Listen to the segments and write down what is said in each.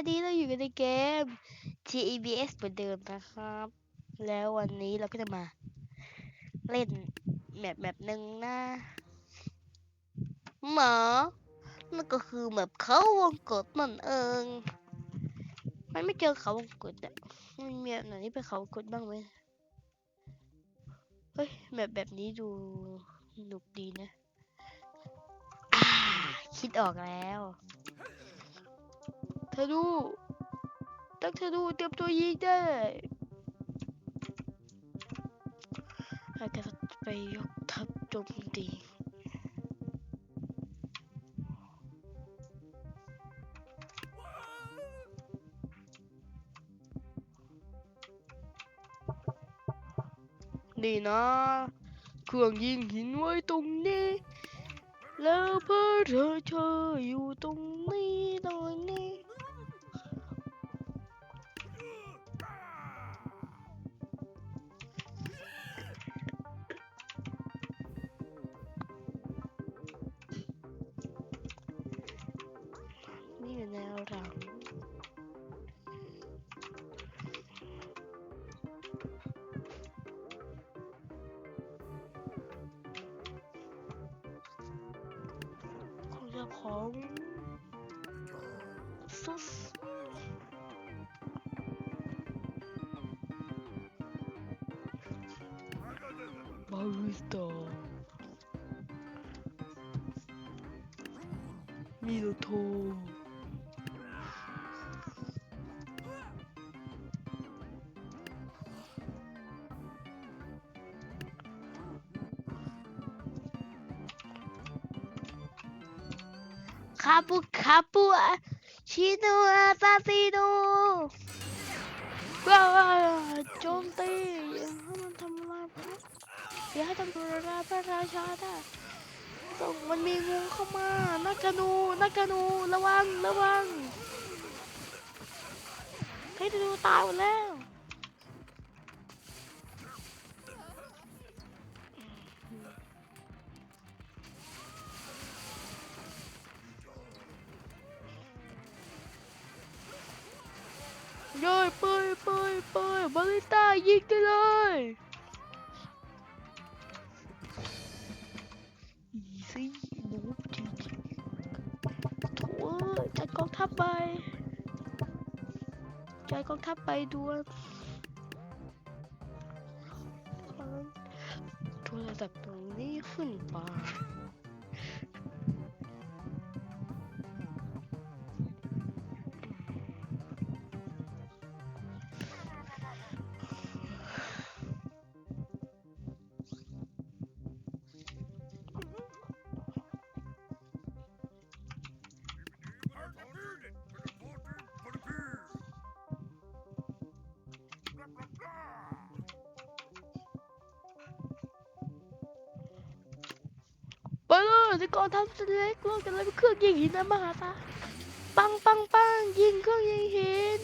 วันนี้เราอยู่กันในเกม GEBS เหมือนเดิมนะครับ แล้ววันนี้เราก็จะมา เล่นแมปแมปหนึ่งนะหมานั่นก็คือแมปเขาวงกตนั่นเองมันไม่เจอเขาวงกตอะมันมีแบบไหนที่เป็นเขาวงกตบ้างไหมเฮ้ยแมปแบบนี้ดูสนุกดีนะคิดออกแล้ว ธนูตั้งธนูเตรียมตัวยิงได้เราจะไปยกทัพโจมตีนี่นะเครื่องยิงหินไว้ตรงนี้ แล้วเพื่อเธอเธออยู่ตรง ของเจ้าของ คาปูคาปูอาชิโนอาซาซิโนว้าวโจมตีอย่าให้มันทำลายพระอย่าให้ทำลายพระราชาได้ส่งมันมีงูเข้ามานักกนูนักกนูระวังระวังให้ดูตายหมดแล้ว ยเปยเปยเปยบาริต้ายิงได้เลยอีซี่หนูจริงๆโถ่เอ้ยจัดกองทัพไปจัดกองทัพไปด่วนโทรศัพท์ตรงนี้ขึ้นไป องทัพเล็กรวมกันเลยเป็นเครื่องยิงหินนะมหาตาปังปังปังยิงเครื่องยิงหิน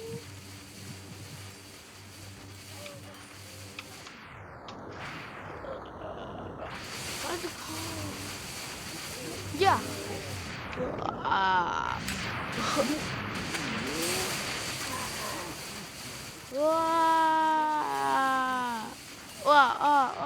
Yeah. Ah. Wow. Wow. Wow. Wow. Wow.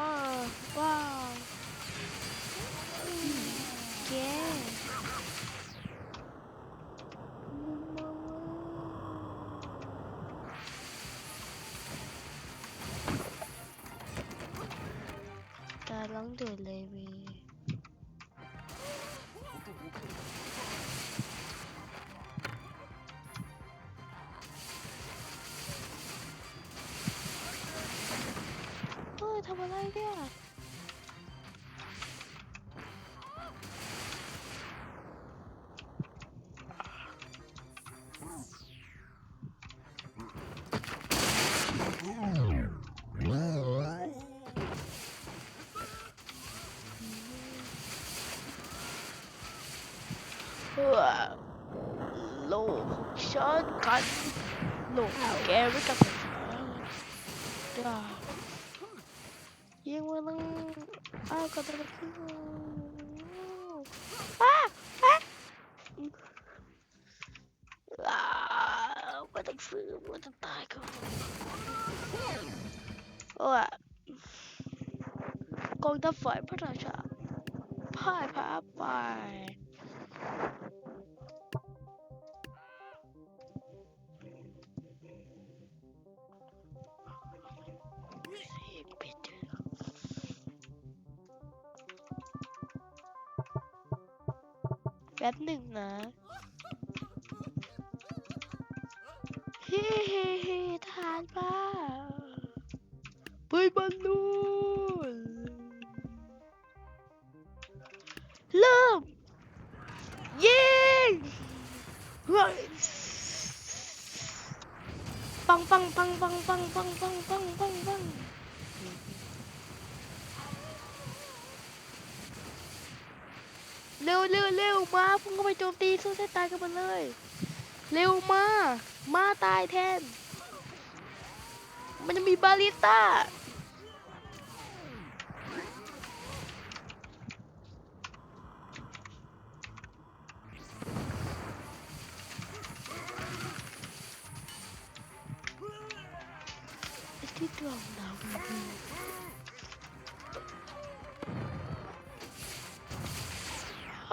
ฉันกันโลกของแกไม่กับฉันได้ยิงมาเลยอ้าวกระโดดขึ้นอ้าอ้าอ้าไม่ต้องซื้อไม่ต้องตายก็โอ้ยกองทัพฝ่ายพระราชาพ่ายแพ้ไป ป๊บหนึ่งนะเฮ้เฮ้เฮ้ทหานมาปืนบอลลูนเริ่มยิงเฮ้ยปังปังปังปังปังปังปังปังปังปัง เร็วเร็วเร็วมาพุ่งเข้าไปโจมตีสู้เส้นตายกันมาเลย เร็วมา มาตายแทน มันจะมีบาลิต้า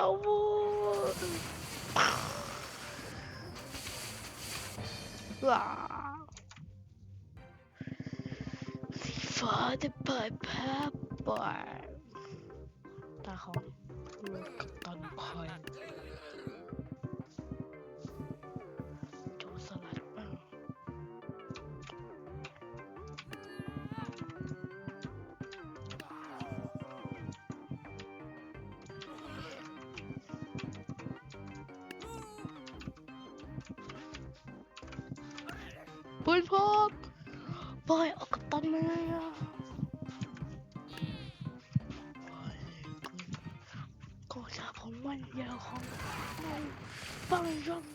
Bravo. Wow. Father Pepper. Bulldog. Vay akıtlanma ya. Koca bomba ya. Bomba.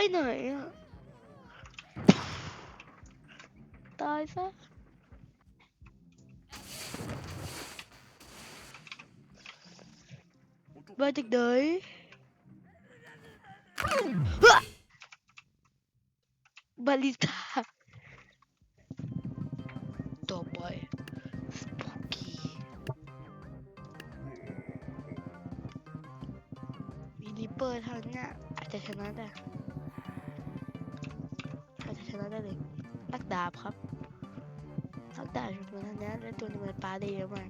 ไปไหนอะ ตายซะ มาจากไหนฮะบาลิตาต่อไปสปูกี้มีริปเปอร์ทางเนี้ยอาจจะชนะได้อาจจะชนะ ได้เลยนักดาบครับนักดาบชุดมันนี้ยแล้วตัวหนึงมันปาได้เยอะมาก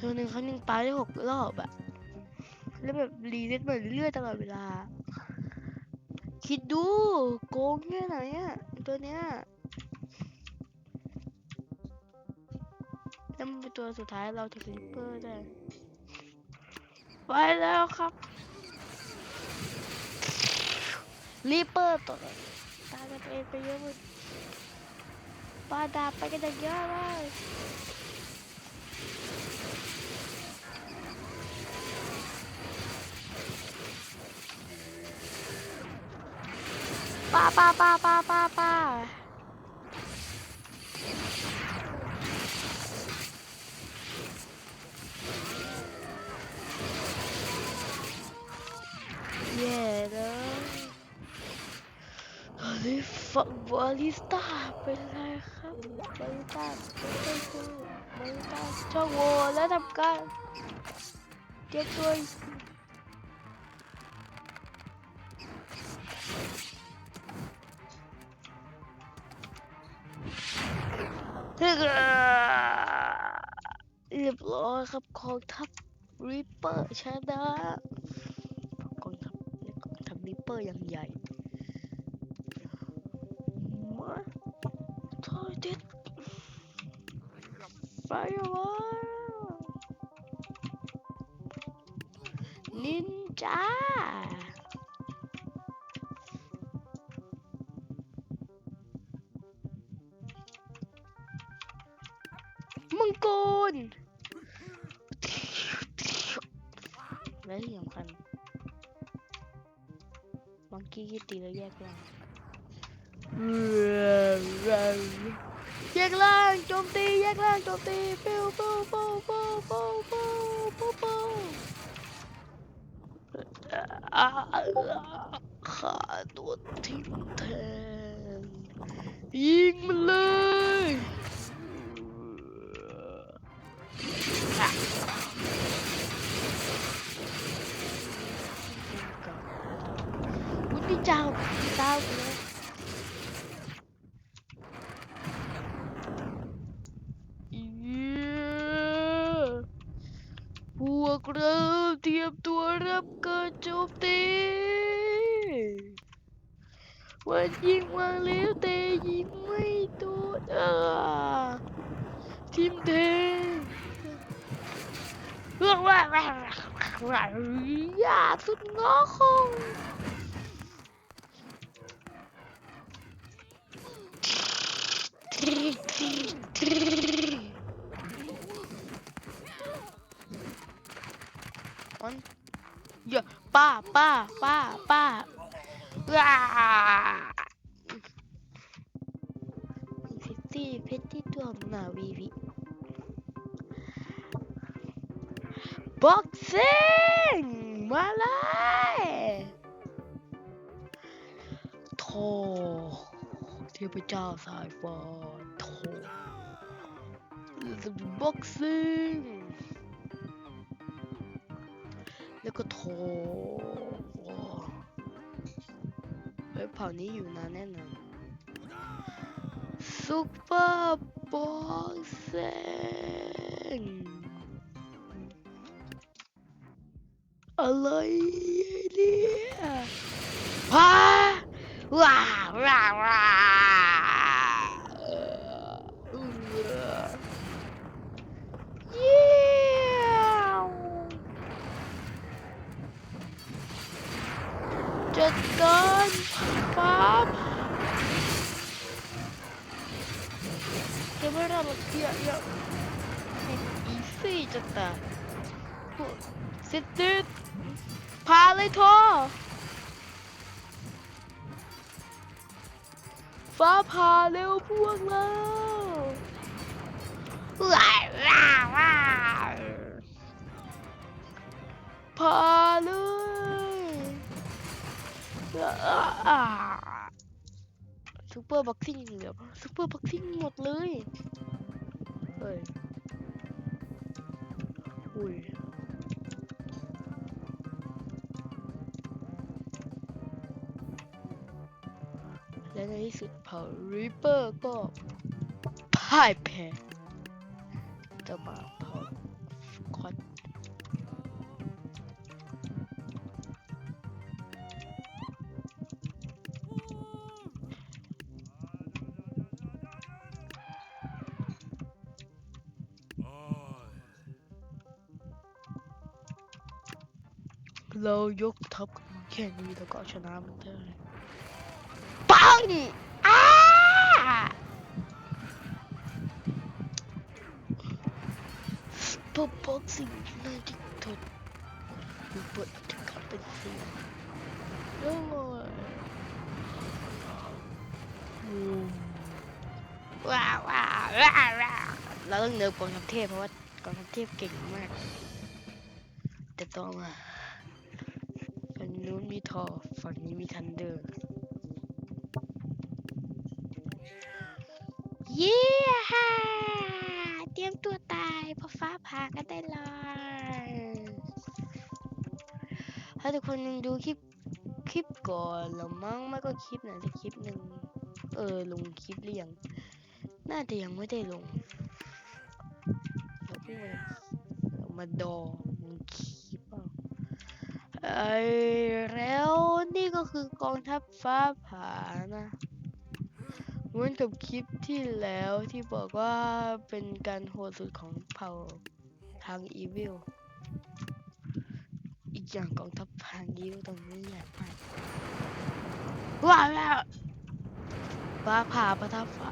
ตัวหนึ่งเขาหนึ่งปาได้หกรอบอะแล้วแบบรีเซ็ตเหมือนเลื่อยตลอดเวลา คิดดูโกงแค่ไหนอะตัวเนี้ยแล้วมันเป็นตัวสุดท้ายเราถึงริปเปอร์ได้ไปแล้วครับ Ліпи то. Та не прийомують. Пада, пакета герой. Па-па-па-па-па-па. บาลิสต้าเป็นไรครับบาลิสต้าเป็นไรคือบาลิสต้าช่องโหว่และทำการเก็บตัวถึงเรียบร้อยครับกองทัพริปเปอร์ชนะกองทัพกองทัพริปเปอร์อย่างใหญ่ fireball นินจามังกรและที่สำคัญมังกี้ตีแล้วแยกล่าง แยกล่างโจมตีแยกล่างโจมตีปิ้วปิ้วปิ้วปิ้วปิ้วปิ้วปิ้วปิ้วอ่าขาตัวทิ่มแทงยิงมันเลยวุ้นพี่เจ้าพี่เจ้าเลยเย้พวกเราเตรียมตัวรับการโจมตีวันยิงมาแล้วแต่ยิงไม่โดนอ่าทีมเทนเรื่องว่า อย่าสุดงอคงมันอย่าป้าป้าป้าป้าว้าฟิฟตี้เพชรที่ตัวหนาวีวี บ็อกซิ่งมาเลยโธ่เทพเจ้าสายฟ้าโธ่บ็อกซิ่งแล้วก็โทเฮ้ยเผ่านี้อยู่นานแน่นอนซุปเปอร์บ็อกซิ่ง Vallahi yeni. Ha! Vah! Vah! Vah! Yeah! 이스 잊었다. 셋들 พาเลยโทอฟ้าผ่าเร็วพวกเราพาเลยซูเปอร์บ็อกซิ่งเหลือซูเปอร์บ็อกซิ่งหมดเลยเฮ้ยอุ้ย และในที่สุดเผ่าริปเปอร์ก็พ่ายแพ้จะมาเผ่าคอนเรายกทัพแค่นี้แล้วก็เอชนะมันได้ ปังอ้าปกป้องสิ่งในที่ทนดูเปิดถึงขับเป็นสิ่งโอ้ยอืมว้าวว้าวว้าวว้าวเราต้องเนิร์ฟกองทัพเทพเพราะว่ากองทัพเทพเก่งมาก แต่ต้องมาฝั่งนู้นมีทอฝั่งนี้มีทันเดอร์ เย้ฮ่าเตรียมตัวตายพราะฟ้าผ่ากันได้เลยถ้าทุกคนยังดูคลิปคลิปก่อนแล้วมั้งไม่ก็คลิปไหนสักคลิปหนึ่งเออลงคลิปหรือยังน่าจะยังไม่ได้ลงเรามาดอลงคลิปเปล่าไอ้แล้วนี่ก็คือกองทัพฟ้าผ่านะ เหมือนกับคลิปที่แล้วที่บอกว่าเป็นการโหดสุดของเผ่าทางอีวิลอีกอย่างกองทัพทางอีวิลตรงนี้ใหญ่มากว้าวแล้วฟ้าผ่าประทับฟ้า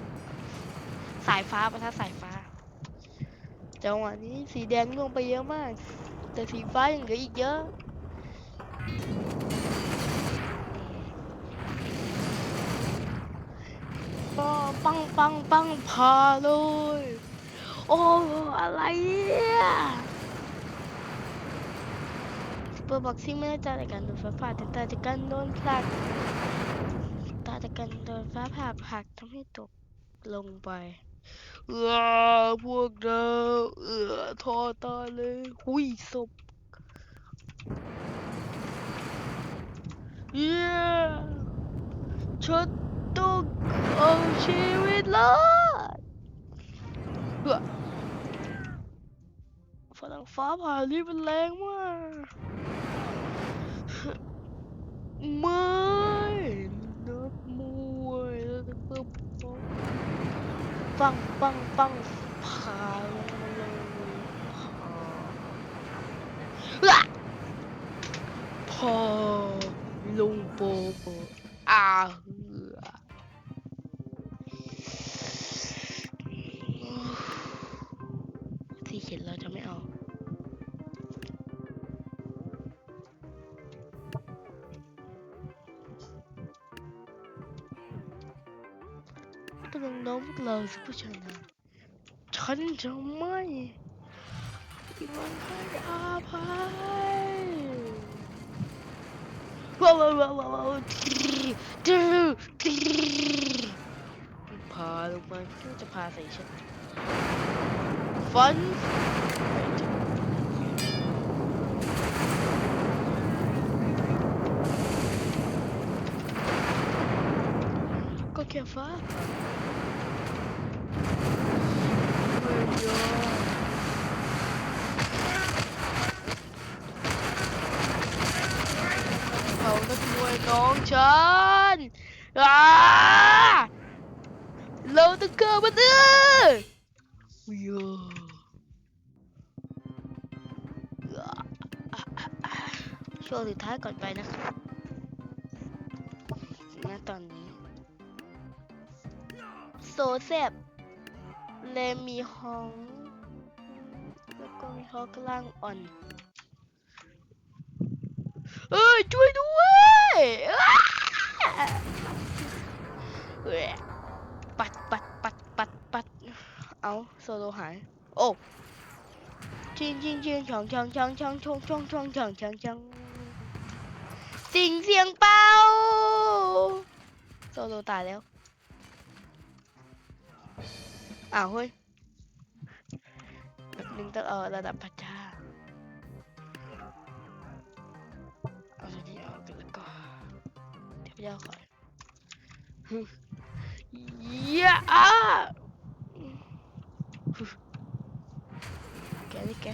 สายฟ้าประทับสายฟ้า จังหวะนี้สีแดงลงไปเยอะมาก แต่สีฟ้ายังเหลืออีกเยอะ ก็ปังปังปังพาเลย โอ้ อะไรเนี่ยเปอร์บ็อกซิ่งไม่ได้จากการโดนฟ้าผ่าแต่ตาจากการโดนผลักตาจากการโดนฟ้าผ่าผลักทำให้ตกลงไปเออพวกเราเออทอตาเลยหุยศพเย้ฉัน ต้องเอาชีวิตรอดฝรั่งฟ้าผ่านี่มันแรงมากไม่นักมวยแล้วจะเพิ่มปังปังปังผ่าลงมาเลยผ่าอะพอลงโปโปอา 러스포잖아 전 정말 이만할 아발 와와와와와 드르 드르 바로만 퓨즈 파세이션 펀 Qualquer forma. มวยน้องฉันอาเราต้องเกิดมันเออวิวช่วงสุดท้ายก่อนไปนะครับณตอนนี้ โซเซบเลมีฮองแล้วก็มีฮอกล่างอ่อน เอ้ยช่วยด้วย อ้าเอ้ยปัดปัดปัดปัดปัดเอาโซโลหายโอ้ชิงชิงชิงช่องช่ ยวพระเจ้าก่อนฮึเย้อะแกนี่แก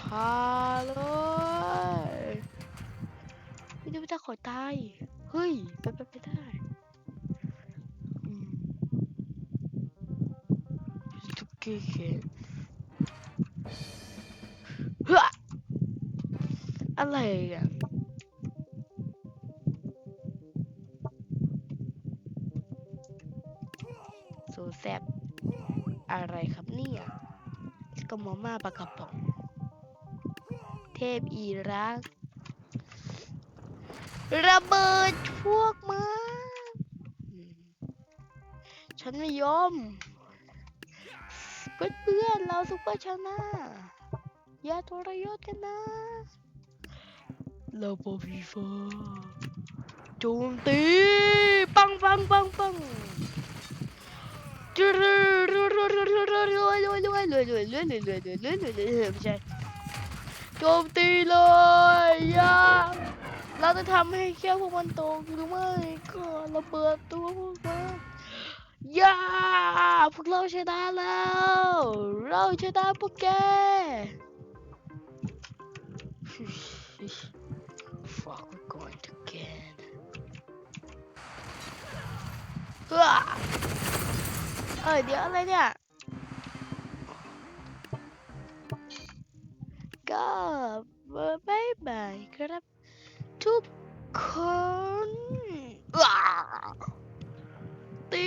พาเลยไม่ได้ไม่ได้ขอตาย เฮ้ยไปไปไปได้ทุกเกเแซบอะไรครับเนี่ยก็มาม่าปลากระป๋อง เทพอีรัก ระเบิดพวกมาฉันไม่ยอมเพื่อนๆเราซุปเปอร์ชนะอย่าทรยศกันนะเราปอฟีฟ้าโจมตี ปังปังปังปัง ไม่ใช่โจมตีเลยอย่าเราจะทำให้แค่พวกมันตกหรือไม่ก็ระเบิดตัวพวกมันย่าพวกเราชนะแล้ว เราชนะพวกแก Fuck we're going to get เออเดี๋ยวอะไรเนี่ย ก็บายบายครับ ทุกคนว้าตี